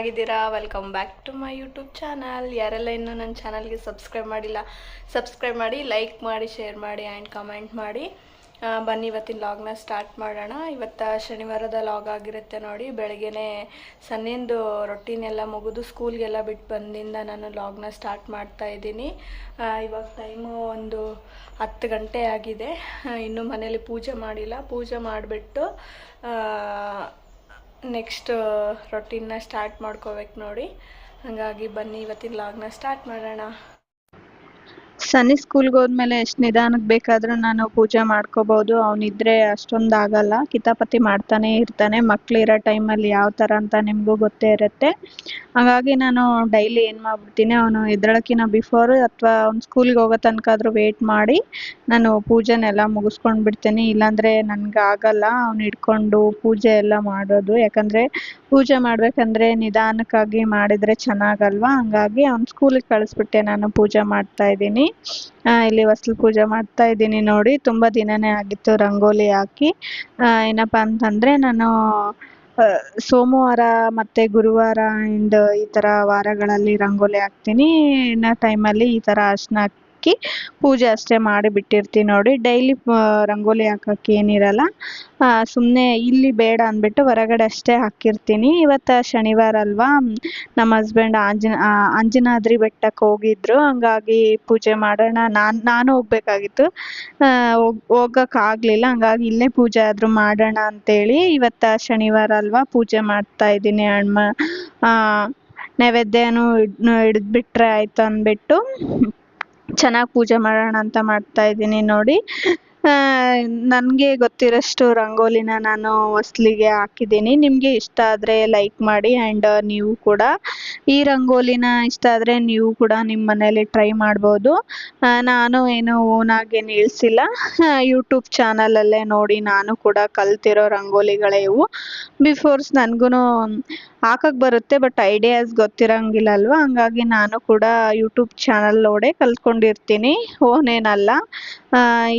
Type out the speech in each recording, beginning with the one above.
ಚೆನ್ನಾಗಿದ್ದೀರಾ? Welcome back to my YouTube channel ಯಾರೆಲ್ಲ ಇನ್ನೂ ನನ್ನ ಚಾನಲ್ಗೆ ಸಬ್ಸ್ಕ್ರೈಬ್ ಮಾಡಿಲ್ಲ ಸಬ್ಸ್ಕ್ರೈಬ್ ಮಾಡಿ ಲೈಕ್ ಮಾಡಿ ಶೇರ್ ಮಾಡಿ ಆ್ಯಂಡ್ ಕಮೆಂಟ್ ಮಾಡಿ. ಬನ್ನಿ, ಇವತ್ತಿನ ಲಾಗ್ನ ಸ್ಟಾರ್ಟ್ ಮಾಡೋಣ. ಇವತ್ತು ಶನಿವಾರದ ಲಾಗ್ ಆಗಿರುತ್ತೆ ನೋಡಿ. ಬೆಳಗ್ಗೆನೇ ಸನ್ನಿಂದು ರೊಟ್ಟಿನೆಲ್ಲ ಮುಗಿದು ಸ್ಕೂಲ್ಗೆಲ್ಲ ಬಿಟ್ಟು ಬಂದಿಂದ ನಾನು ಲಾಗ್ನ ಸ್ಟಾರ್ಟ್ ಮಾಡ್ತಾ ಇದ್ದೀನಿ. ಇವಾಗ ಟೈಮು ಒಂದು ಹತ್ತು ಗಂಟೆ ಆಗಿದೆ. ಇನ್ನೂ ಮನೇಲಿ ಪೂಜೆ ಮಾಡಿಲ್ಲ. ಪೂಜೆ ಮಾಡಿಬಿಟ್ಟು ನೆಕ್ಸ್ಟ್ ರೊಟ್ಟಿನ ಸ್ಟಾರ್ಟ್ ಮಾಡ್ಕೋಬೇಕು ನೋಡಿ. ಹಾಗಾಗಿ ಬನ್ನಿ ಇವತ್ತಿನ ಲಾಗ್ನ ಸ್ಟಾರ್ಟ್ ಮಾಡೋಣ. ಸನ್ನಿ ಸ್ಕೂಲ್ಗೆ ಹೋದ್ಮೇಲೆ ಎಷ್ಟು ನಿಧಾನಕ್ಕೆ ಬೇಕಾದರೂ ನಾನು ಪೂಜೆ ಮಾಡ್ಕೋಬಹುದು ಅವನಿದ್ರೆ ಅಷ್ಟೊಂದು ಆಗಲ್ಲ. ಕಿತಾಪತಿ ಮಾಡ್ತಾನೆ ಇರ್ತಾನೆ. ಮಕ್ಳಿರೋ ಟೈಮಲ್ಲಿ ಯಾವ ಥರ ಅಂತ ನಿಮಗೂ ಗೊತ್ತೇ ಇರುತ್ತೆ. ಹಾಗಾಗಿ ನಾನು ಡೈಲಿ ಏನು ಮಾಡ್ಬಿಡ್ತೀನಿ, ಅವನು ಎದ್ದೇಳಕ್ಕಿಂತ ಬಿಫೋರ್ ಅಥವಾ ಅವ್ನು ಸ್ಕೂಲ್ಗೆ ಹೋಗೋ ತನಕ ಆದರೂ ವೇಟ್ ಮಾಡಿ ನಾನು ಪೂಜೆನೆಲ್ಲ ಮುಗಿಸ್ಕೊಂಡು ಬಿಡ್ತೀನಿ. ಇಲ್ಲಾಂದರೆ ನನಗೆ ಆಗಲ್ಲ. ಅವ್ನು ಹಿಡ್ಕೊಂಡು ಪೂಜೆ ಎಲ್ಲ ಮಾಡೋದು. ಯಾಕಂದರೆ ಪೂಜೆ ಮಾಡ್ಬೇಕಂದ್ರೆ ನಿಧಾನಕ್ಕಾಗಿ ಮಾಡಿದ್ರೆ ಚೆನ್ನಾಗಲ್ವಾ? ಹಂಗಾಗಿ ಅವ್ನು ಸ್ಕೂಲಿಗೆ ಕಳಿಸ್ಬಿಟ್ಟೆ ನಾನು ಪೂಜೆ ಮಾಡ್ತಾ ಇದ್ದೀನಿ. ಇಲ್ಲಿ ಹೊಸ್ಲು ಪೂಜೆ ಮಾಡ್ತಾ ಇದ್ದೀನಿ ನೋಡಿ. ತುಂಬಾ ದಿನನೇ ಆಗಿತ್ತು ರಂಗೋಲಿ ಹಾಕಿ. ಆ, ಏನಪ್ಪ ಅಂತಂದ್ರೆ ನಾನು ಸೋಮವಾರ ಮತ್ತೆ ಗುರುವಾರ ಅಂಡ್ ಈ ತರ ವಾರಗಳಲ್ಲಿ ರಂಗೋಲಿ ಹಾಕ್ತೀನಿ. ಇನ್ನು ಟೈಮಲ್ಲಿ ಈ ತರ ಅರ್ಶಿನ ಹಾಕಿ ಪೂಜೆ ಅಷ್ಟೇ ಮಾಡಿ ಬಿಟ್ಟಿರ್ತೀನಿ ನೋಡಿ ಡೈಲಿ ರಂಗೋಲಿ ಹಾಕಕ್ಕೆ ಏನಿರಲ್ಲ. ಸುಮ್ಮನೆ ಇಲ್ಲಿ ಬೇಡ ಅಂದ್ಬಿಟ್ಟು ಹೊರಗಡೆ ಅಷ್ಟೇ ಹಾಕಿರ್ತೀನಿ. ಇವತ್ತು ಶನಿವಾರ ಅಲ್ವಾ? ನಮ್ಮ ಹಸ್ಬೆಂಡ್ ಆಂಜನ ಅಂಜನಾದ್ರಿ ಬೆಟ್ಟಕ್ಕೆ ಹೋಗಿದ್ರು. ಹಂಗಾಗಿ ಪೂಜೆ ಮಾಡೋಣ. ನಾನು ನಾನು ಹೋಗ್ಬೇಕಾಗಿತ್ತು. ಹೋಗೋಕ್ಕಾಗಲಿಲ್ಲ ಹಂಗಾಗಿ ಇಲ್ಲೇ ಪೂಜೆ ಆದರೂ ಮಾಡೋಣ ಅಂತೇಳಿ ಇವತ್ತು ಶನಿವಾರ ಅಲ್ವಾ ಪೂಜೆ ಮಾಡ್ತಾ ಇದ್ದೀನಿ ಹಣ್ಮ ನೈವೇದ್ಯನೂ ಹಿಡಿದ್ಬಿಟ್ರೆ ಆಯ್ತು ಅಂದ್ಬಿಟ್ಟು ಚೆನ್ನಾಗಿ ಪೂಜೆ ಮಾಡೋಣ ಅಂತ ಮಾಡ್ತಾ ಇದ್ದೀನಿ ನೋಡಿ. ನನಗೆ ಗೊತ್ತಿರೋಷ್ಟು ರಂಗೋಲಿನ ನಾನು ಹೊಸ್ಲಿಗೆ ಹಾಕಿದ್ದೀನಿ. ನಿಮಗೆ ಇಷ್ಟ ಆದರೆ ಲೈಕ್ ಮಾಡಿ ಆ್ಯಂಡ್ ನೀವು ಕೂಡ. ಈ ರಂಗೋಲಿನ ಇಷ್ಟ ಆದರೆ ನೀವು ಕೂಡ ನಿಮ್ಮ ಮನೇಲಿ ಟ್ರೈ ಮಾಡ್ಬೋದು. ನಾನು ಏನು ಓನಾಗೇನು ಇಳಿಸಿಲ್ಲ ಯೂಟ್ಯೂಬ್ ಚಾನಲಲ್ಲೇ ನೋಡಿ ನಾನು ಕೂಡ ಕಲ್ತಿರೋ ರಂಗೋಲಿಗಳೇ ಇವು. ಬಿಫೋರ್ಸ್ ನನಗೂ ಹಾಕಕ್ಕೆ ಬರುತ್ತೆ ಬಟ್ ಐಡಿಯಾಸ್ ಗೊತ್ತಿರಂಗಿಲ್ಲ ಅಲ್ವಾ? ಹಂಗಾಗಿ ನಾನು ಕೂಡ ಯೂಟ್ಯೂಬ್ ಚಾನಲ್ ನೋಡೇ ಕಲ್ತ್ಕೊಂಡಿರ್ತೀನಿ. ಓನೇನಲ್ಲ.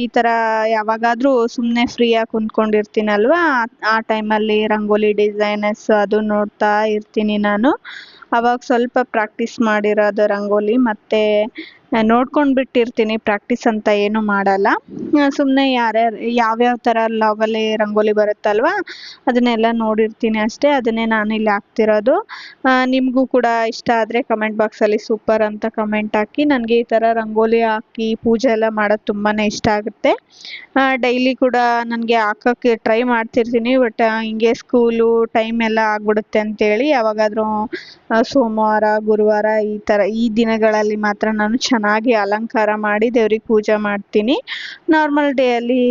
ಈ ಥರ ಯಾವಾಗಾದರೂ ಸುಮ್ಮನೆ ಫ್ರೀಯಾಗಿ ಕುಂತ್ಕೊಂಡಿರ್ತೀನಲ್ವಾ? ಆ ಟೈಮಲ್ಲಿ ರಂಗೋಲಿ ಡಿಸೈನರ್ಸ್ ಅದು ನೋಡ್ತಾ ಇರ್ತೀನಿ ನಾನು. ಅವಾಗ ಸ್ವಲ್ಪ ಪ್ರಾಕ್ಟೀಸ್ ಮಾಡಿರೋದು ರಂಗೋಲಿ ಮತ್ತು ನೋಡ್ಕೊಂಡು ಬಿಟ್ಟಿರ್ತೀನಿ ಪ್ರಾಕ್ಟೀಸ್ ಅಂತ ಏನು ಮಾಡಲ್ಲ. ಸುಮ್ಮನೆ ಯಾರ್ಯಾರು, ಯಾವ್ಯಾವ ಥರ ಲಾಗಲ್ಲಿ ರಂಗೋಲಿ ಬರುತ್ತಲ್ವಾ, ಅದನ್ನೆಲ್ಲ ನೋಡಿರ್ತೀನಿ ಅಷ್ಟೇ, ಅದನ್ನೇ ನಾನು ಇಲ್ಲಿ ಹಾಕ್ತಿರೋದು. ನಿಮಗೂ ಕೂಡ ಇಷ್ಟ ಆದರೆ ಕಮೆಂಟ್ ಬಾಕ್ಸಲ್ಲಿ ಸೂಪರ್ ಅಂತ ಕಮೆಂಟ್ ಹಾಕಿ, ನನಗೆ ಈ ಥರ ರಂಗೋಲಿ ಹಾಕಿ ಪೂಜೆ ಎಲ್ಲ ಮಾಡೋದು ತುಂಬಾ ಇಷ್ಟ ಆಗುತ್ತೆ. ಡೈಲಿ ಕೂಡ ನನಗೆ ಹಾಕೋಕ್ಕೆ ಟ್ರೈ ಮಾಡ್ತಿರ್ತೀನಿ ಬಟ್ ಹಿಂಗೆ ಸ್ಕೂಲು ಟೈಮ್ ಎಲ್ಲ ಆಗ್ಬಿಡುತ್ತೆ ಅಂತೇಳಿ ಯಾವಾಗಾದರೂ ಸೋಮವಾರ, ಗುರುವಾರ ಈ ಥರ ಈ ದಿನಗಳಲ್ಲಿ ಮಾತ್ರ ನಾನು ಚೆನ್ನಾಗಿ ಅಲಂಕಾರ ಮಾಡಿ ದೇವ್ರಿಗೆ ಪೂಜೆ ಮಾಡ್ತೀನಿ. ನಾರ್ಮಲ್ ಡೇಯಲ್ಲಿ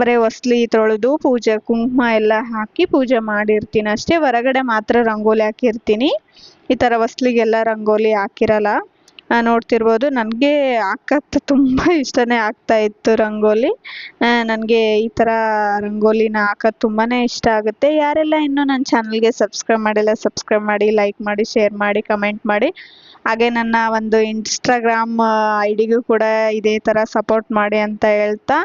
ಬರೀ ಹೊಸ್ಲಿ ತೊಳೆದು ಪೂಜೆ ಕುಂಕುಮ ಎಲ್ಲ ಹಾಕಿ ಪೂಜೆ ಮಾಡಿರ್ತೀನಿ ಅಷ್ಟೇ. ಹೊರಗಡೆ ಮಾತ್ರ ರಂಗೋಲಿ ಹಾಕಿರ್ತೀನಿ. ಈ ಥರ ಹೊಸ್ಲಿಗೆಲ್ಲ ರಂಗೋಲಿ ಹಾಕಿರಲ್ಲ. ನೋಡ್ತಿರ್ಬೋದು. ನನಗೆ ಹಾಕೋದ್ ತುಂಬ ಇಷ್ಟನೇ ಆಗ್ತಾ ಇತ್ತು ರಂಗೋಲಿ. ನನಗೆ ಈ ಥರ ರಂಗೋಲಿನ ಹಾಕೋದು ತುಂಬಾ ಇಷ್ಟ ಆಗುತ್ತೆ. ಯಾರೆಲ್ಲ ಇನ್ನೂ ನನ್ನ ಚಾನಲ್ಗೆ ಸಬ್ಸ್ಕ್ರೈಬ್ ಮಾಡಿಲ್ಲ ಸಬ್ಸ್ಕ್ರೈಬ್ ಮಾಡಿ ಲೈಕ್ ಮಾಡಿ ಶೇರ್ ಮಾಡಿ ಕಮೆಂಟ್ ಮಾಡಿ. ಹಾಗೆ ನನ್ನ ಒಂದು ಇನ್ಸ್ಟಾಗ್ರಾಮ್ ಐ ಡಿಗೂ ಕೂಡ ಇದೇ ಥರ ಸಪೋರ್ಟ್ ಮಾಡಿ ಅಂತ ಹೇಳ್ತಾ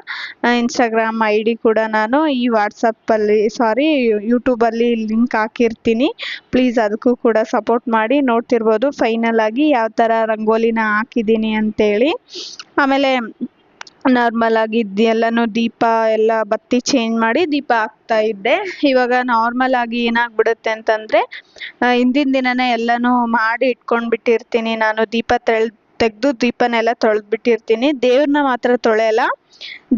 ಇನ್ಸ್ಟಾಗ್ರಾಮ್ ಐ ಡಿ ಕೂಡ ನಾನು ಈ ವಾಟ್ಸಪ್ಪಲ್ಲಿ ಸಾರಿ ಯೂಟ್ಯೂಬಲ್ಲಿ ಲಿಂಕ್ ಹಾಕಿರ್ತೀನಿ. ಪ್ಲೀಸ್ ಅದಕ್ಕೂ ಕೂಡ ಸಪೋರ್ಟ್ ಮಾಡಿ. ನೋಡ್ತಿರ್ಬೋದು ಫೈನಲ್ ಆಗಿ ಯಾವ ಥರ ರಂಗೋಲಿನ ಹಾಕಿದ್ದೀನಿ ಅಂತೇಳಿ. ಆಮೇಲೆ ನಾರ್ಮಲ್ ಆಗಿ ಇದ್ ಎಲ್ಲನೂ ದೀಪ ಎಲ್ಲ ಬತ್ತಿ ಚೇಂಜ್ ಮಾಡಿ ದೀಪ ಹಾಕ್ತಾ ಇದ್ದೆ. ಇವಾಗ ನಾರ್ಮಲ್ ಆಗಿ ಏನಾಗ್ಬಿಡುತ್ತೆ ಅಂತಂದರೆ ಹಿಂದಿನ ದಿನನೇ ಎಲ್ಲನೂ ಮಾಡಿ ಇಟ್ಕೊಂಡು ಬಿಟ್ಟಿರ್ತೀನಿ ನಾನು ದೀಪ ತೆಳ್ ತೆಗೆದು ದೀಪನೆಲ್ಲ ತೊಳ್ದ್ ಬಿಟ್ಟಿರ್ತೀನಿ ದೇವ್ರನ್ನ ಮಾತ್ರ ತೊಳೆಯಲ್ಲ,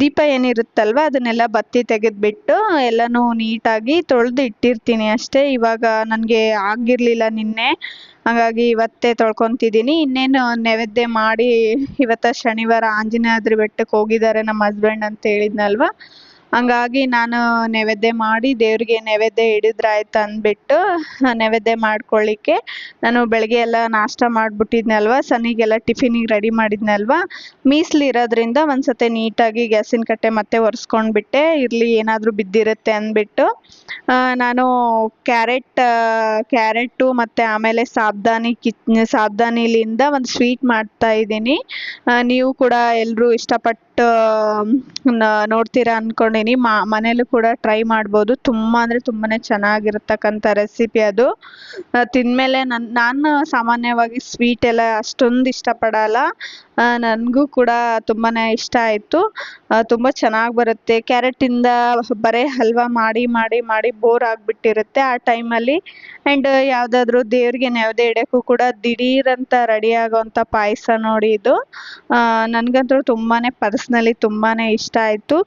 ದೀಪ ಏನಿರುತ್ತಲ್ವ ಅದನ್ನೆಲ್ಲ ಬತ್ತಿ ತೆಗೆದ್ಬಿಟ್ಟು ಎಲ್ಲನೂ ನೀಟಾಗಿ ತೊಳೆದು ಇಟ್ಟಿರ್ತೀನಿ ಅಷ್ಟೇ. ಇವಾಗ ನನಗೆ ಆಗಿರಲಿಲ್ಲ ನಿನ್ನೆ, ಹಾಗಾಗಿ ಇವತ್ತೇ ತೊಳ್ಕೊತಿದ್ದೀನಿ. ಇನ್ನೇನು ನೈವೇದ್ಯ ಮಾಡಿ ಇವತ್ತು ಶನಿವಾರ ಆಂಜನೇಯಾದ್ರಿ ಬೆಟ್ಟಕ್ಕೆ ಹೋಗಿದ್ದಾರೆ ನಮ್ಮ ಹಸ್ಬೆಂಡ್ ಅಂತ ಹೇಳಿದ್ನಲ್ವ? ಹಂಗಾಗಿ ನಾನು ನೈವೇದ್ಯ ಮಾಡಿ ದೇವ್ರಿಗೆ ನೈವೇದ್ಯ ಹಿಡಿದ್ರಾಯ್ತು ಅಂದ್ಬಿಟ್ಟು ನೈವೇದ್ಯ ಮಾಡ್ಕೊಳ್ಳಿಕ್ಕೆ ನಾನು ಬೆಳಗ್ಗೆ ಎಲ್ಲ ನಾಷ್ಟ ಮಾಡಿಬಿಟ್ಟಿದ್ನಲ್ವ, ಸನಿಗೆಲ್ಲ ಟಿಫಿನಿಗೆ ರೆಡಿ ಮಾಡಿದ್ನಲ್ವ ಮೀಸಲಿರೋದ್ರಿಂದ ಇರೋದ್ರಿಂದ ಒಂದ್ಸತಿ ನೀಟಾಗಿ ಗ್ಯಾಸಿನ ಕಟ್ಟೆ ಮತ್ತೆ ಒರೆಸ್ಕೊಂಡ್ಬಿಟ್ಟೆ, ಇರಲಿ ಏನಾದರೂ ಬಿದ್ದಿರುತ್ತೆ ಅಂದ್ಬಿಟ್ಟು ನಾನು ಕ್ಯಾರೆಟ್ ಕ್ಯಾರೆಟು ಮತ್ತು ಆಮೇಲೆ ಸಾಬ್ದಾನಿ ಕಿಚ್ ಸಾಬ್ದಾನಿಲಿಂದ ಒಂದು ಸ್ವೀಟ್ ಮಾಡ್ತಾ ಇದ್ದೀನಿ. ನೀವು ಕೂಡ ಎಲ್ಲರೂ ಇಷ್ಟಪಟ್ಟು ಕ್ಯಾರೆಟ್ ನೋಡ್ತೀರಾ ಅಂದ್ಕೊಂಡಿನಿ ಮಾ, ಮನೇಲೂ ಕೂಡ ಟ್ರೈ ಮಾಡ್ಬೋದು. ತುಂಬ ಅಂದರೆ ತುಂಬಾ ಚೆನ್ನಾಗಿರ್ತಕ್ಕಂಥ ರೆಸಿಪಿ ಅದು. ತಿಂದ್ಮೇಲೆ ನನ್ನ ನಾನು ಸಾಮಾನ್ಯವಾಗಿ ಸ್ವೀಟ್ ಎಲ್ಲ ಅಷ್ಟೊಂದು ಇಷ್ಟಪಡಲ್ಲ. ನನಗೂ ಕೂಡ ತುಂಬಾ ಇಷ್ಟ ಆಯಿತು. ತುಂಬ ಚೆನ್ನಾಗಿ ಬರುತ್ತೆ. ಕ್ಯಾರೆಟಿಂದ ಬರೀ ಹಲ್ವಾ ಮಾಡಿ ಮಾಡಿ ಮಾಡಿ ಬೋರ್ ಆಗಿಬಿಟ್ಟಿರುತ್ತೆ ಆ ಟೈಮಲ್ಲಿ ಆ್ಯಂಡ್ ಯಾವುದಾದ್ರೂ ದೇವ್ರಿಗೆ ನೈವೇದ್ಯ ಇಡೋಕ್ಕೂ ಕೂಡ ದಿಢೀರಂತ ರೆಡಿ ಆಗೋವಂಥ ಪಾಯಸ ನೋಡಿ ಇದು. ನನಗಂತೂ ತುಂಬಾ ಪರ್ಸ್ನಲಿ ತುಂಬಾ ಇಷ್ಟ ಆಯಿತು.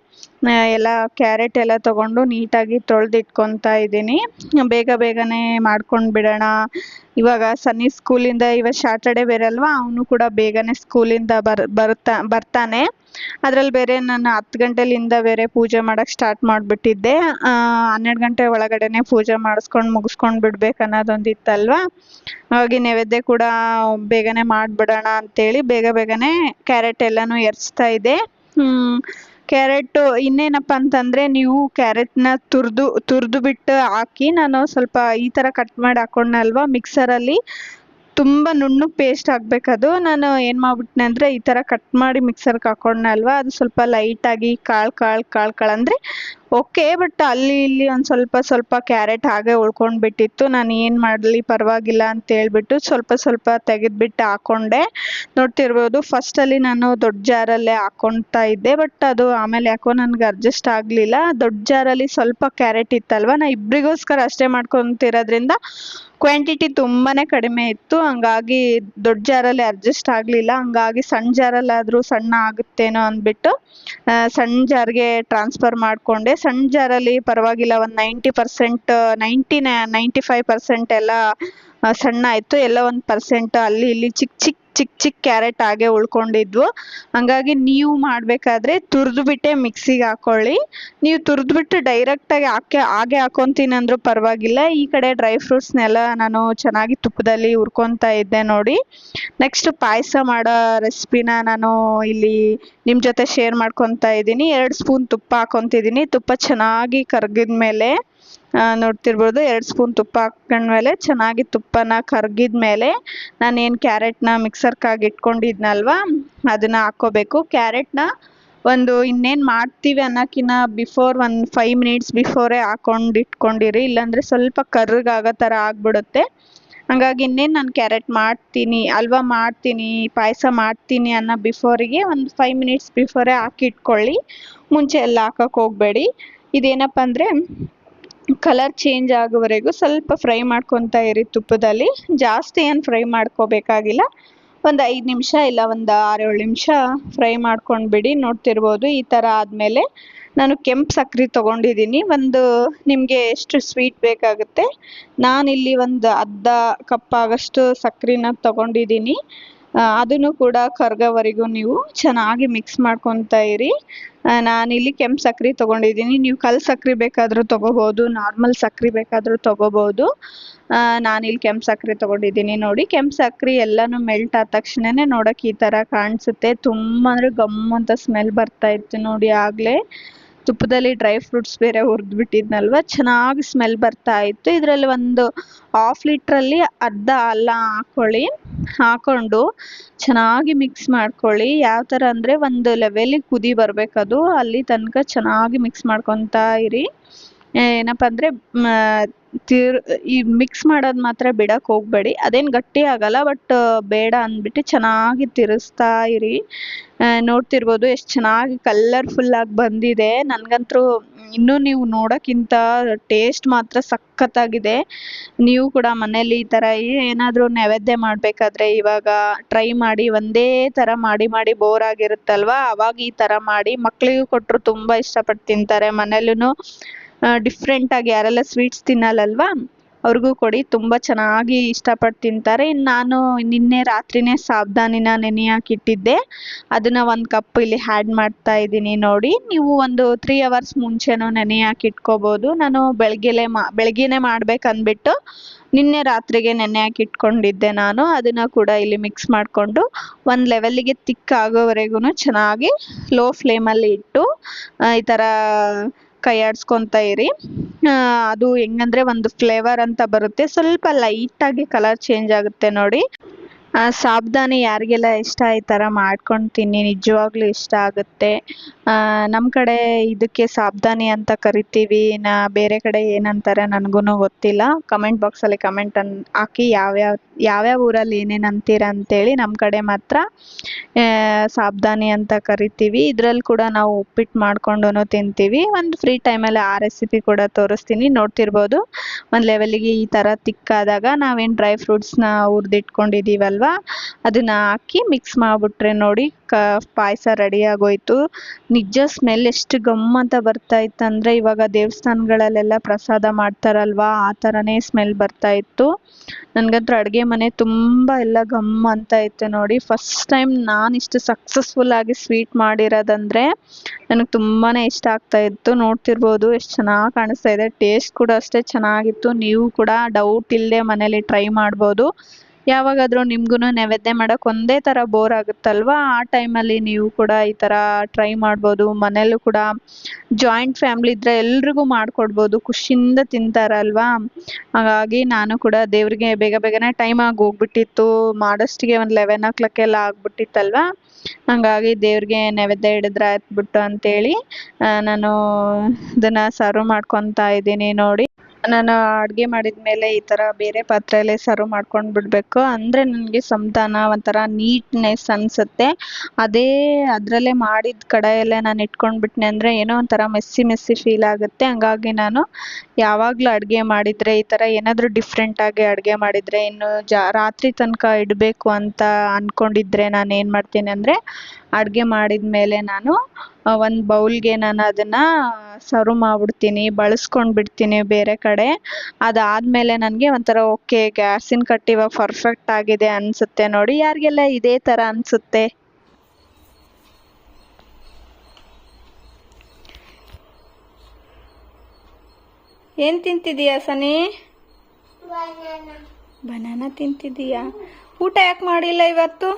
ಎಲ್ಲ ಕ್ಯಾರೆಟ್ ಎಲ್ಲ ತೊಗೊಂಡು ನೀಟಾಗಿ ತೊಳೆದಿಟ್ಕೊತಾ ಇದ್ದೀನಿ. ಬೇಗ ಬೇಗನೆ ಮಾಡ್ಕೊಂಡು ಬಿಡೋಣ. ಇವಾಗ ಸನ್ನಿ ಸ್ಕೂಲಿಂದ ಇವಾಗ ಸ್ಯಾಟರ್ಡೆ ಬೇರೆ ಅಲ್ವಾ, ಅವನು ಕೂಡ ಬೇಗನೆ ಸ್ಕೂಲಿಂದ ಬರ್, ಬರ್ತಾ, ಬರ್ತಾನೆ. ಅದರಲ್ಲಿ ಬೇರೆ ನಾನು ಹತ್ತು ಗಂಟೆಲಿಂದ ಬೇರೆ ಪೂಜೆ ಮಾಡೋಕ್ಕೆ ಸ್ಟಾರ್ಟ್ ಮಾಡಿಬಿಟ್ಟಿದ್ದೆ. ಹನ್ನೆರಡು ಗಂಟೆ ಒಳಗಡೆನೆ ಪೂಜೆ ಮಾಡಿಸ್ಕೊಂಡು ಮುಗಿಸ್ಕೊಂಡು ಬಿಡ್ಬೇಕು ಅನ್ನೋದೊಂದು ಇತ್ತಲ್ವಾ ಹಾಗಾಗಿ ನೈವೇದ್ಯ ಕೂಡ ಬೇಗನೆ ಮಾಡಿಬಿಡೋಣ ಅಂತೇಳಿ ಬೇಗ ಬೇಗನೆ ಕ್ಯಾರೆಟ್ ಎಲ್ಲನೂ ಎರ್ಚ್ತಾ ಇದೆ ಕ್ಯಾರೆಟು ಇನ್ನೇನಪ್ಪ ಅಂತಂದರೆ ನೀವು ಕ್ಯಾರೆಟ್ನ ತುರಿದು ತುರಿದು ಬಿಟ್ಟು ಹಾಕಿ ನಾನು ಸ್ವಲ್ಪ ಈ ಥರ ಕಟ್ ಮಾಡಿ ಹಾಕ್ಕೊಂಡ್ನಲ್ವಾ ಮಿಕ್ಸರಲ್ಲಿ ತುಂಬ ನುಣ್ಣಗೆ ಪೇಸ್ಟ್ ಆಗಬೇಕದು. ನಾನು ಏನು ಮಾಡ್ಬಿಟ್ನೆ ಅಂದರೆ ಈ ಥರ ಕಟ್ ಮಾಡಿ ಮಿಕ್ಸರ್ಗೆ ಅಲ್ವಾ. ಅದು ಸ್ವಲ್ಪ ಲೈಟಾಗಿ ಕಾಳು ಕಾಳು ಕಾಳು ಕಾಳು ಅಂದರೆ ಓಕೆ ಬಟ್ ಅಲ್ಲಿ ಇಲ್ಲಿ ಒಂದು ಸ್ವಲ್ಪ ಸ್ವಲ್ಪ ಕ್ಯಾರೆಟ್ ಹಾಗೆ ಉಳ್ಕೊಂಡ್ಬಿಟ್ಟಿತ್ತು. ನಾನು ಏನು ಮಾಡಲಿ, ಪರವಾಗಿಲ್ಲ ಅಂತ ಹೇಳ್ಬಿಟ್ಟು ಸ್ವಲ್ಪ ಸ್ವಲ್ಪ ತೆಗೆದುಬಿಟ್ಟು ಹಾಕ್ಕೊಂಡೆ ನೋಡ್ತಿರ್ಬೋದು ಫಸ್ಟಲ್ಲಿ ನಾನು ದೊಡ್ಡ ಜಾರಲ್ಲೇ ಹಾಕ್ಕೊಳ್ತಾ ಇದ್ದೆ ಬಟ್ ಅದು ಆಮೇಲೆ ಯಾಕೋ ನನಗೆ ಅಡ್ಜಸ್ಟ್ ಆಗಲಿಲ್ಲ. ದೊಡ್ಡ ಜಾರಲ್ಲಿ ಸ್ವಲ್ಪ ಕ್ಯಾರೆಟ್ ಇತ್ತಲ್ವ? ನಾ ಇಬ್ಬರಿಗೋಸ್ಕರ ಅಷ್ಟೇ ಮಾಡ್ಕೊತಿರೋದ್ರಿಂದ ಕ್ವಾಂಟಿಟಿ ತುಂಬಾ ಕಡಿಮೆ ಇತ್ತು. ಹಂಗಾಗಿ ದೊಡ್ಡ ಜಾರಲ್ಲಿ ಅಡ್ಜಸ್ಟ್ ಆಗಲಿಲ್ಲ. ಹಂಗಾಗಿ ಸಣ್ಣ ಜಾರಲ್ಲಾದರೂ ಸಣ್ಣ ಆಗುತ್ತೇನೋ ಅಂದ್ಬಿಟ್ಟು ಸಣ್ಣ ಜಾರ್ಗೆ ಟ್ರಾನ್ಸ್ಫರ್ ಮಾಡಿಕೊಂಡೆ. ಸಣ್ಣ ಜಾರಲ್ಲಿ ಪರವಾಗಿಲ್ಲ, ಒಂದು ninety percent ninety ninety five percent ಎಲ್ಲ ಸಣ್ಣ ಆಯಿತು ಎಲ್ಲ ಒಂದು ಪರ್ಸೆಂಟ್ ಅಲ್ಲಿ ಇಲ್ಲಿ ಚಿಕ್ಕ ಚಿಕ್ಕ ಚಿಕ್ಕ ಚಿಕ್ಕ ಕ್ಯಾರೆಟ್ ಹಾಗೆ ಉಳ್ಕೊಂಡಿದ್ವು. ಹಂಗಾಗಿ ನೀವು ಮಾಡಬೇಕಾದ್ರೆ ತುರಿದ್ಬಿಟ್ಟೆ ಮಿಕ್ಸಿಗೆ ಹಾಕ್ಕೊಳ್ಳಿ ನೀವು ತುರಿದ್ಬಿಟ್ಟು ಡೈರೆಕ್ಟಾಗಿ ಹಾಕಿ, ಹಾಗೆ ಹಾಕೊತೀನಿ ಅಂದರೂ ಪರವಾಗಿಲ್ಲ. ಈ ಕಡೆ ಡ್ರೈ ಫ್ರೂಟ್ಸ್ನೆಲ್ಲ ನಾನು ಚೆನ್ನಾಗಿ ತುಪ್ಪದಲ್ಲಿ ಹುರ್ಕೊತಾ ಇದ್ದೆ ನೋಡಿ. ನೆಕ್ಸ್ಟ್ ಪಾಯಸ ಮಾಡೋ ರೆಸಿಪಿನ ನಾನು ಇಲ್ಲಿ ನಿಮ್ಮ ಜೊತೆ ಶೇರ್ ಮಾಡ್ಕೊತಾ ಇದ್ದೀನಿ. ಎರಡು ಸ್ಪೂನ್ ತುಪ್ಪ ಹಾಕೊತಿದ್ದೀನಿ. ತುಪ್ಪ ಚೆನ್ನಾಗಿ ಕರಗಿದ ಮೇಲೆ ನೋಡ್ತಿರ್ಬೋದು. ಎರಡು ಸ್ಪೂನ್ ತುಪ್ಪ ಹಾಕೊಂಡ್ಮೇಲೆ ಚೆನ್ನಾಗಿ ತುಪ್ಪನ ಕರಗಿದ್ಮೇಲೆ ನಾನೇನು ಕ್ಯಾರೆಟ್ನ ಮಿಕ್ಸರ್ಕಾಗಿ ಇಟ್ಕೊಂಡಿದ್ನಲ್ವಾ, ಅದನ್ನ ಹಾಕ್ಕೋಬೇಕು. ಕ್ಯಾರೆಟ್ನ ಒಂದು ಇನ್ನೇನು ಮಾಡ್ತೀವಿ ಅನ್ನೋಕ್ಕಿಂತ ಬಿಫೋರ್ ಒಂದು ಫೈವ್ ಮಿನಿಟ್ಸ್ ಬಿಫೋರೇ ಹಾಕೊಂಡು ಇಟ್ಕೊಂಡಿರಿ. ಇಲ್ಲಾಂದರೆ ಸ್ವಲ್ಪ ಕರ್ರಗಾಗೋ ಥರ ಆಗ್ಬಿಡುತ್ತೆ. ಹಂಗಾಗಿ ಇನ್ನೇನು ನಾನು ಕ್ಯಾರೆಟ್ ಮಾಡ್ತೀನಿ, ಅಲ್ವಾ ಮಾಡ್ತೀನಿ, ಪಾಯಸ ಮಾಡ್ತೀನಿ ಅನ್ನೋ ಬಿಫೋರಿಗೆ ಒಂದು ಫೈವ್ ಮಿನಿಟ್ಸ್ ಬಿಫೋರೇ ಹಾಕಿ ಇಟ್ಕೊಳ್ಳಿ ಮುಂಚೆ ಎಲ್ಲ ಹಾಕೋಕ್ಕೆ ಹೋಗಬೇಡಿ. ಇದೇನಪ್ಪ ಅಂದರೆ ಕಲರ್ ಚೇಂಜ್ ಆಗೋವರೆಗೂ ಸ್ವಲ್ಪ ಫ್ರೈ ಮಾಡ್ಕೊತಾ ಇರಿ ತುಪ್ಪದಲ್ಲಿ. ಜಾಸ್ತಿ ಏನು ಫ್ರೈ ಮಾಡ್ಕೋಬೇಕಾಗಿಲ್ಲ. ಒಂದು ಐದು ನಿಮಿಷ ಇಲ್ಲ ಒಂದು ಆರೇಳು ನಿಮಿಷ ಫ್ರೈ ಮಾಡ್ಕೊಂಡ್ಬಿಡಿ. ನೋಡ್ತಿರ್ಬೋದು ಈ ಥರ ಆದಮೇಲೆ ನಾನು ಕೆಂಪು ಸಕ್ಕರೆ ತೊಗೊಂಡಿದ್ದೀನಿ ಒಂದು ನಿಮಗೆ ಎಷ್ಟು ಸ್ವೀಟ್ ಬೇಕಾಗುತ್ತೆ. ನಾನಿಲ್ಲಿ ಒಂದು ಅರ್ಧ ಕಪ್ ಆಗೋಷ್ಟು ಸಕ್ರೆನ ತೊಗೊಂಡಿದ್ದೀನಿ ಅದನ್ನು ಕೂಡ ಕರ್ಗವರೆಗೂ ನೀವು ಚೆನ್ನಾಗಿ ಮಿಕ್ಸ್ ಮಾಡ್ಕೊತಾ ಇರಿ. ನಾನಿಲ್ಲಿ ಕೆಂಪು ಸಕ್ರೆ ತೊಗೊಂಡಿದ್ದೀನಿ. ನೀವು ಕಲ್ಲು ಸಕ್ರೆ ಬೇಕಾದರೂ ತೊಗೋಬೋದು ನಾರ್ಮಲ್ ಸಕ್ರೆ ಬೇಕಾದರೂ ತೊಗೋಬೋದು. ನಾನಿಲ್ಲಿ ಕೆಂಪು ಸಕ್ಕರೆ ತೊಗೊಂಡಿದ್ದೀನಿ ನೋಡಿ. ಕೆಂಪು ಸಕ್ರೆ ಎಲ್ಲನೂ ಮೆಲ್ಟ್ ಆದ ತಕ್ಷಣನೇ ನೋಡೋಕೆ ಈ ಥರ ಕಾಣಿಸುತ್ತೆ. ತುಂಬ ಅಂದರೆ ಗಮ್ ಅಂತ ಸ್ಮೆಲ್ ಬರ್ತಾ ಇತ್ತು ನೋಡಿ ಆಗಲೇ. ತುಪ್ಪದಲ್ಲಿ ಡ್ರೈ ಫ್ರೂಟ್ಸ್ ಬೇರೆ ಹುರಿದ್ಬಿಟ್ಟಿದ್ನಲ್ವ ಚೆನ್ನಾಗಿ ಸ್ಮೆಲ್ ಬರ್ತಾ ಇತ್ತು. ಇದರಲ್ಲಿ ಒಂದು ಹಾಫ್ ಲೀಟ್ರಲ್ಲಿ ಅರ್ಧ ಅಲ್ಲ ಹಾಕ್ಕೊಳ್ಳಿ ಹಾಕ್ಕೊಂಡು ಚೆನ್ನಾಗಿ ಮಿಕ್ಸ್ ಮಾಡ್ಕೊಳ್ಳಿ. ಯಾವ ಥರ ಅಂದರೆ ಒಂದು ಲೆವೆಲಿಗೆ ಕುದಿ ಬರಬೇಕದು. ಅಲ್ಲಿ ತನಕ ಚೆನ್ನಾಗಿ ಮಿಕ್ಸ್ ಮಾಡ್ಕೊತಾ ಇರಿ. ಏನಪ್ಪ ಅಂದರೆ ತಿರ್, ಈ ಮಿಕ್ಸ್ ಮಾಡೋದು ಮಾತ್ರ ಬಿಡಕ್ಕೆ ಹೋಗಬೇಡಿ. ಅದೇನು ಗಟ್ಟಿ ಆಗಲ್ಲ, ಬಟ್ ಬೇಡ ಅಂದ್ಬಿಟ್ಟು ಚೆನ್ನಾಗಿ ತಿರುಸ್ತಾ ಇರಿ. ನೋಡ್ತಿರ್ಬೋದು, ಎಷ್ಟು ಚೆನ್ನಾಗಿ ಕಲರ್ಫುಲ್ಲಾಗಿ ಬಂದಿದೆ. ನನಗಂತೂ ಇನ್ನೂ ನೀವು ನೋಡೋಕ್ಕಿಂತ ಟೇಸ್ಟ್ ಮಾತ್ರ ಸಖತ್ತಾಗಿದೆ. ನೀವು ಕೂಡ ಮನೇಲಿ ಈ ಥರ ಏನಾದರೂ ನೈವೇದ್ಯ ಮಾಡಬೇಕಾದ್ರೆ ಇವಾಗ ಟ್ರೈ ಮಾಡಿ ಒಂದೇ ಥರ ಮಾಡಿ ಮಾಡಿ ಬೋರ್ ಆಗಿರುತ್ತಲ್ವಾ? ಅವಾಗ ಈ ಥರ ಮಾಡಿ ಮಕ್ಕಳಿಗೂ ಕೊಟ್ಟರು ತುಂಬ ಇಷ್ಟಪಟ್ಟು ತಿಂತಾರೆ. ಮನೇಲೂ ಡಿಫ್ರೆಂಟಾಗಿ ಯಾರೆಲ್ಲ ಸ್ವೀಟ್ಸ್ ತಿನ್ನಲ್ಲಲ್ವಾ? ಅವ್ರಿಗೂ ಕೊಡಿ, ತುಂಬ ಚೆನ್ನಾಗಿ ಇಷ್ಟಪಟ್ಟು ತಿಂತಾರೆ. ಇನ್ನು ನಾನು ನಿನ್ನೆ ರಾತ್ರಿಯೇ ಸಾಬ್ದಾನಿನ ನೆನೆ ಹಾಕಿಟ್ಟಿದ್ದೆ ಅದನ್ನು ಒಂದು ಕಪ್ ಇಲ್ಲಿ ಆ್ಯಡ್ ಮಾಡ್ತಾ ಇದ್ದೀನಿ ನೋಡಿ. ನೀವು ಒಂದು ತ್ರೀ ಅವರ್ಸ್ ಮುಂಚೆನೂ ನೆನೆ ಹಾಕಿ ಇಟ್ಕೋಬೋದು. ನಾನು ಬೆಳಗ್ಗೆಲೇ ಮಾ ಬೆಳಗ್ಗೆನೇ ಮಾಡ್ಬೇಕಂದ್ಬಿಟ್ಟು ನಿನ್ನೆ ರಾತ್ರಿಗೆ ನೆನೆ ಹಾಕಿ ಇಟ್ಕೊಂಡಿದ್ದೆ ನಾನು. ಅದನ್ನು ಕೂಡ ಇಲ್ಲಿ ಮಿಕ್ಸ್ ಮಾಡಿಕೊಂಡು ಒಂದು ಲೆವೆಲ್ಲಿಗೆ ತಿಕ್ಕಾಗೋವರೆಗೂ ಚೆನ್ನಾಗಿ ಲೋ ಫ್ಲೇಮಲ್ಲಿ ಇಟ್ಟು ಈ ಥರ ಕೈ ಆಡಿಸ್ಕೊತಾ ಇರಿ ಅದು ಹೆಂಗಂದ್ರೆ ಒಂದು ಫ್ಲೇವರ್ ಅಂತ ಬರುತ್ತೆ. ಸ್ವಲ್ಪ ಲೈಟಾಗಿ ಕಲರ್ ಚೇಂಜ್ ಆಗುತ್ತೆ ನೋಡಿ. ಸಾಬ್ದಾನಿ ಯಾರಿಗೆಲ್ಲ ಇಷ್ಟ ಈ ಥರ ಮಾಡ್ಕೊಂಡು ತಿನ್ನಿ ನಿಜವಾಗ್ಲೂ ಇಷ್ಟ ಆಗುತ್ತೆ. ನಮ್ಮ ಕಡೆ ಇದಕ್ಕೆ ಸಾಬ್ದಾನಿ ಅಂತ ಕರಿತೀವಿ. ನಾ, ಬೇರೆ ಕಡೆ ಏನಂತಾರೆ ನನಗೂ ಗೊತ್ತಿಲ್ಲ. ಕಮೆಂಟ್ ಬಾಕ್ಸಲ್ಲಿ ಕಮೆಂಟ್ ಅನ್, ಹಾಕಿ ಯಾವ್ಯಾವ ಯಾವ್ಯಾವ ಊರಲ್ಲಿ ಏನೇನು ಅಂತೀರ ಅಂತೇಳಿ ನಮ್ಮ ಕಡೆ ಮಾತ್ರ ಸಾಬ್ದಾನಿ ಅಂತ ಕರಿತೀವಿ. ಇದರಲ್ಲಿ ಕೂಡ ನಾವು ಉಪ್ಪಿಟ್ಟು ಮಾಡ್ಕೊಂಡು ತಿಂತೀವಿ. ಒಂದು ಫ್ರೀ ಟೈಮಲ್ಲಿ ಆ ರೆಸಿಪಿ ಕೂಡ ತೋರಿಸ್ತೀನಿ. ನೋಡ್ತಿರ್ಬೋದು. ಒಂದು ಲೆವೆಲಿಗೆ ಈ ಥರ ತಿಕ್ಕಾದಾಗ ನಾವೇನು ಡ್ರೈ ಫ್ರೂಟ್ಸ್ನ ಹುರಿದಿಟ್ಕೊಂಡಿದ್ದೀವಲ್ವ ಅದನ್ನ ಹಾಕಿ ಮಿಕ್ಸ್ ಮಾಡಿಬಿಟ್ರೆ ನೋಡಿ, ಕ, ಪಾಯಸ ರೆಡಿ ಆಗೋಯ್ತು. ನಿಜ ಸ್ಮೆಲ್ ಎಷ್ಟು ಗಮ್ ಅಂತ ಬರ್ತಾ ಇತ್ತು. ಅಂದ್ರೆ ಇವಾಗ ದೇವಸ್ಥಾನಗಳಲ್ಲೆಲ್ಲ ಪ್ರಸಾದ ಮಾಡ್ತಾರಲ್ವಾ? ಆ ಥರನೇ ಸ್ಮೆಲ್ ಬರ್ತಾ ಇತ್ತು. ನನಗಂತೂ ಅಡುಗೆ ಮನೆ ತುಂಬ ಎಲ್ಲ ಗಮ್ ಅಂತ ಇತ್ತು ನೋಡಿ. ಫಸ್ಟ್ ಟೈಮ್ ನಾನು ಇಷ್ಟು ಸಕ್ಸಸ್ಫುಲ್ ಆಗಿ ಸ್ವೀಟ್ ಮಾಡಿರೋದಂದ್ರೆ ನನಗೆ ತುಂಬಾ ಇಷ್ಟ ಆಗ್ತಾ ಇತ್ತು. ನೋಡ್ತಿರ್ಬೋದು, ಎಷ್ಟು ಚೆನ್ನಾಗಿ ಕಾಣಿಸ್ತಾ ಇದೆ. ಟೇಸ್ಟ್ ಕೂಡ ಅಷ್ಟೇ ಚೆನ್ನಾಗಿತ್ತು. ನೀವು ಕೂಡ ಡೌಟ್ ಇಲ್ಲದೆ ಮನೇಲಿ ಟ್ರೈ ಮಾಡ್ಬೋದು. ಯಾವಾಗಾದರೂ ನಿಮ್ಗೂ ನೈವೇದ್ಯ ಮಾಡೋಕೆ ಒಂದೇ ಥರ ಬೋರ್ ಆಗುತ್ತಲ್ವಾ? ಆ ಟೈಮಲ್ಲಿ ನೀವು ಕೂಡ ಈ ಥರ ಟ್ರೈ ಮಾಡ್ಬೋದು. ಮನೆಯಲ್ಲೂ ಕೂಡ ಜಾಯಿಂಟ್ ಫ್ಯಾಮಿಲಿ ಇದ್ದರೆ ಎಲ್ರಿಗೂ ಮಾಡಿಕೊಡ್ಬೋದು. ಖುಷಿಯಿಂದ ತಿಂತಾರಲ್ವಾ? ಹಾಗಾಗಿ ನಾನು ಕೂಡ ದೇವರಿಗೆ ಬೇಗ ಬೇಗನೆ ಟೈಮ್ ಆಗಿ ಹೋಗ್ಬಿಟ್ಟಿತ್ತು. ಮಾಡೋಷ್ಟಿಗೆ ಒಂದು ಲೆವೆನ್ ಓ ಕ್ಲಾಕ್ ಎಲ್ಲ ಆಗ್ಬಿಟ್ಟಿತ್ತಲ್ವಾ? ಹಾಗಾಗಿ ದೇವ್ರಿಗೆ ನೈವೇದ್ಯ ಹಿಡಿದ್ರೆ ಆಯ್ತುಬಿಟ್ಟು ಅಂತೇಳಿ ಹೇಳಿ ನಾನು ಇದನ್ನು ಸರ್ವ್ ಮಾಡ್ಕೊತಾ ಇದ್ದೀನಿ ನೋಡಿ. ನಾನು ಅಡುಗೆ ಮಾಡಿದ್ಮೇಲೆ ಈ ಥರ ಬೇರೆ ಪಾತ್ರೆಯಲ್ಲಿ ಸರ್ವ್ ಮಾಡ್ಕೊಂಡು ಬಿಡಬೇಕು. ಅಂದರೆ ನನಗೆ ಸಂತಾನ ಒಂಥರ ನೀಟ್ನೆಸ್ ಅನಿಸುತ್ತೆ. ಅದೇ ಅದರಲ್ಲೇ ಮಾಡಿದ ಕಡಾಯಲ್ಲೇ ನಾನು ಇಟ್ಕೊಂಡ್ಬಿಟ್ನೆ ಅಂದರೆ ಏನೋ ಒಂಥರ ಮೆಸ್ಸಿ ಮೆಸ್ಸಿ ಫೀಲ್ ಆಗುತ್ತೆ. ಹಾಗಾಗಿ ನಾನು ಯಾವಾಗಲೂ ಅಡುಗೆ ಮಾಡಿದರೆ ಈ ಥರ ಏನಾದರೂ ಡಿಫ್ರೆಂಟಾಗಿ ಅಡುಗೆ ಮಾಡಿದರೆ ಇನ್ನು ಜಾ ರಾತ್ರಿ ತನಕ ಇಡಬೇಕು ಅಂತ ಅಂದ್ಕೊಂಡಿದ್ರೆ ನಾನು ಏನು ಮಾಡ್ತೀನಿ ಅಂದರೆ ಅಡುಗೆ ಮಾಡಿದ ಮೇಲೆ ನಾನು ಒಂದು ಬೌಲ್ಗೆ ನಾನು ಅದನ್ನು ಸರ್ವ್ ಮಾಡ್ಬಿಡ್ತೀನಿ, ಬಳಸ್ಕೊಂಡು ಬಿಡ್ತೀನಿ ಬೇರೆ ಕಡೆ. ಅದಾದಮೇಲೆ ನನಗೆ ಒಂಥರ ಓಕೆ ಗ್ಯಾಸಿನ ಕಟ್ಟು ಇವಾಗ ಪರ್ಫೆಕ್ಟ್ ಆಗಿದೆ ಅನಿಸುತ್ತೆ ನೋಡಿ ಯಾರಿಗೆಲ್ಲ ಇದೇ ಥರ ಅನಿಸುತ್ತೆ? ಏನು ತಿಂತಿದೀಯಾ ಸನಿ? ಬನಾನಾ ತಿಂತಿದೀಯಾ? ಊಟ ಯಾಕೆ ಮಾಡಿಲ್ಲ ಇವತ್ತು?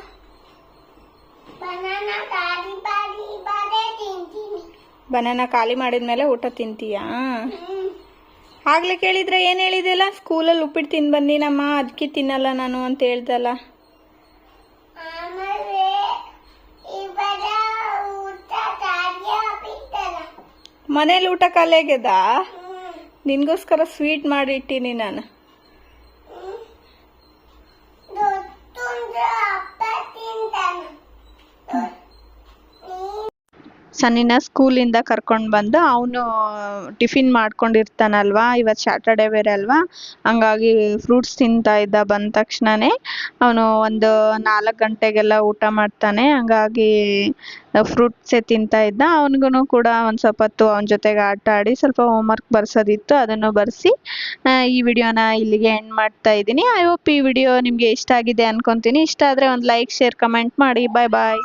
ಬನಾನ ಖಾಲಿ ಮಾಡಿದ್ಮೇಲೆ ಊಟ ತಿಂತೀಯಾ? ಆಗ್ಲೇ ಕೇಳಿದ್ರೆ ಏನು ಹೇಳಿದೆಲ್ಲ ಸ್ಕೂಲಲ್ಲಿ ಉಪ್ಪಿಟ್ಟು ತಿಂದು ಬಂದಿನಮ್ಮ ಅದಕ್ಕೆ ತಿನ್ನಲ್ಲ ನಾನು ಅಂತ ಹೇಳ್ದಲ್ಲ. ಮನೇಲಿ ಊಟ ಖಾಲಿ ನಿನಗೋಸ್ಕರ ನಿನ್ಗೋಸ್ಕರ ಸ್ವೀಟ್ ಮಾಡಿ ಇಟ್ಟೀನಿ ನಾನು. ಸನ್ನಿನ ಸ್ಕೂಲಿಂದ ಕರ್ಕೊಂಡು ಬಂದು ಅವನು ಟಿಫಿನ್ ಮಾಡ್ಕೊಂಡಿರ್ತಾನಲ್ವಾ ಇವತ್ತು ಸ್ಯಾಟರ್ಡೆ ಬೇರೆ ಅಲ್ವಾ, ಹಂಗಾಗಿ ಫ್ರೂಟ್ಸ್ ತಿಂತಾ ಇದ್ದ ಬಂದ ತಕ್ಷಣನೇ ಅವನು ಒಂದು ನಾಲ್ಕು ಗಂಟೆಗೆಲ್ಲ ಊಟ ಮಾಡ್ತಾನೆ, ಹಂಗಾಗಿ ಫ್ರೂಟ್ಸೇ ತಿಂತಾ ಇದ್ದ. ಅವನಿಗೂ ಕೂಡ ಒಂದು ಸ್ವಲ್ಪ ಹೊತ್ತು ಅವನ ಜೊತೆಗೆ ಆಟ ಆಡಿ ಸ್ವಲ್ಪ ಹೋಮ್ವರ್ಕ್ ಬರ್ಸೋದಿತ್ತು, ಅದನ್ನು ಬರೆಸಿ ಈ ವಿಡಿಯೋನ ಇಲ್ಲಿಗೆ ಎಂಡ್ ಮಾಡ್ತಾ ಇದ್ದೀನಿ. ಐ ಹೋಪ್ ಈ ವಿಡಿಯೋ ನಿಮಗೆ ಇಷ್ಟ ಆಗಿದೆ ಅನ್ಕೊತೀನಿ. ಇಷ್ಟ ಆದರೆ ಒಂದು ಲೈಕ್ ಶೇರ್ ಕಮೆಂಟ್ ಮಾಡಿ. ಬಾಯ್ ಬಾಯ್